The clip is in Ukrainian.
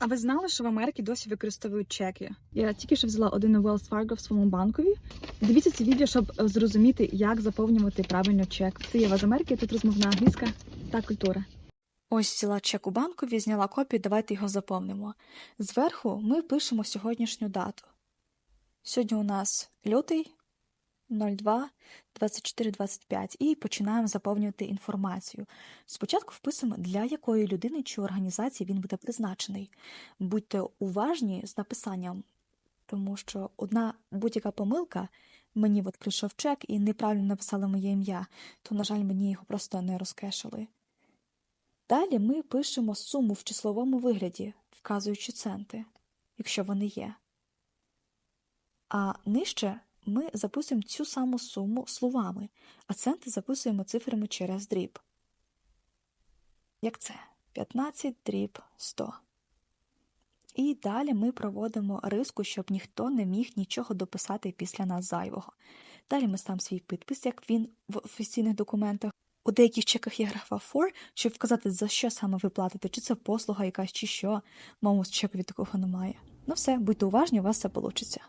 А ви знали, що в Америці досі використовують чеки? Я тільки що взяла один у Wells Fargo в своєму банкові. Дивіться це відео, щоб е, зрозуміти, як заповнювати правильно чек. Це є з Америки, тут розмовна англійська та культура. Ось взяла чек у банкові, зняла копію, давайте його заповнимо. Зверху ми пишемо сьогоднішню дату. Сьогодні у нас лютий 02 24 25 і починаємо заповнювати інформацію. Спочатку вписуємо, для якої людини чи організації він буде призначений. Будьте уважні з написанням, тому що одна будь-яка помилка, мені от прийшов чек і неправильно написали моє ім'я, то, на жаль, мені його просто не розкешили. Далі ми пишемо суму в числовому вигляді, вказуючи центи, якщо вони є. А нижче ми записуємо цю саму суму словами, а записуємо цифрами через дріб. Як це? 15 дріб 100. І далі ми проводимо риску, щоб ніхто не міг нічого дописати після нас зайвого. Далі ми ставимо свій підпис, як він в офіційних документах. У деяких чеках є графа for, щоб вказати, за що саме ви платите, чи це послуга якась, чи що. Моєму чекові такого немає. Ну все, будьте уважні, у вас все вийде.